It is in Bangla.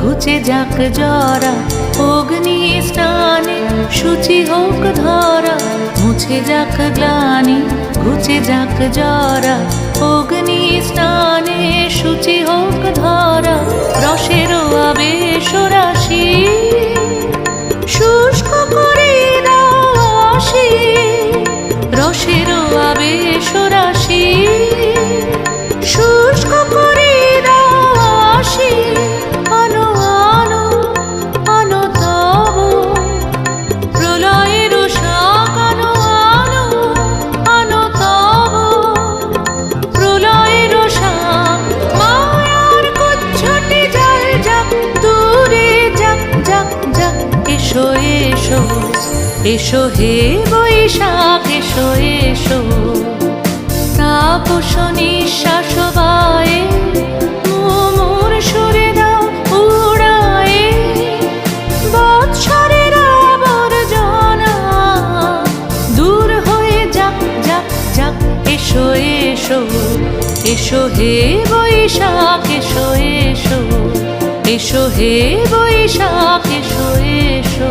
ঘুচে যাক জরা, অগ্নি স্নানে সূচি হোক ধরা, মুছে যাক গ্লানি, ঘুচে যাক জরা, অগ্নি স্নানে সূচি হোক ধরা, রসের এসো এসো হে বৈশাখ, এসো এসো। তাপস নিঃশ্বাস বায়ে, মোমোর সুরে দাও উড়ায়ে। বৎসরের আবর্জনা দূর হয়ে যাক যাক যাক, এসো এসো। এসো হে বৈশাখ, এসো এসো। এসো হে বৈশাখ, এসো এসো।